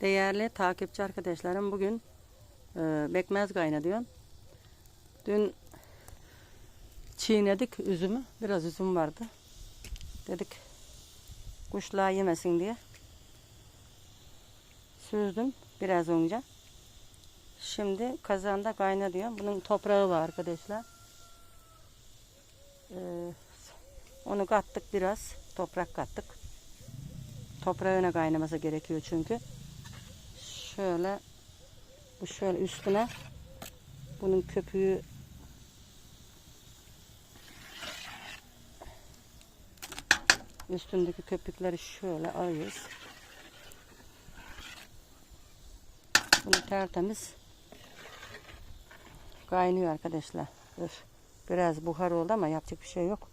Değerli takipçi arkadaşlarım bugün e, bekmez kaynatıyorum. Dün çiğnedik üzümü. Biraz üzüm vardı. Dedik kuşlar yemesin diye. Süzdüm biraz önce. Şimdi kazanda kaynatıyorum. Bunun toprağı var arkadaşlar. Ee, onu kattık biraz. Toprak kattık. Toprağına kaynaması gerekiyor çünkü. Şöyle bu şöyle üstüne bunun köpüğü üstündeki köpükleri şöyle alıyoruz. Bunu tertemiz kaynıyor arkadaşlar. Dur. Biraz buhar oldu ama yapacak bir şey yok.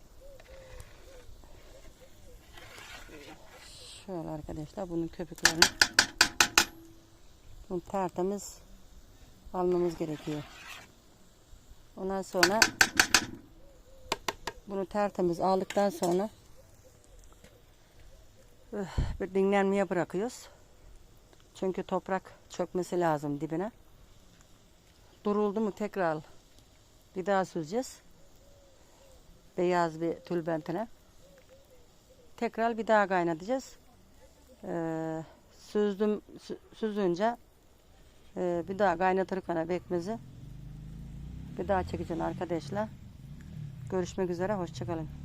Şöyle arkadaşlar bunun köpüklerini bunu tertemiz almamız gerekiyor. Ondan sonra bunu tertemiz aldıktan sonra bir dinlenmeye bırakıyoruz. Çünkü toprak çökmesi lazım dibine. Duruldu mu tekrar bir daha süzeceğiz. Beyaz bir tülbentine. Tekrar bir daha kaynatacağız. Ee, süzdüm sü- süzünce e, bir daha kaynatırken bekmezi bir daha çekeceğim arkadaşlar. Görüşmek üzere hoşçakalın.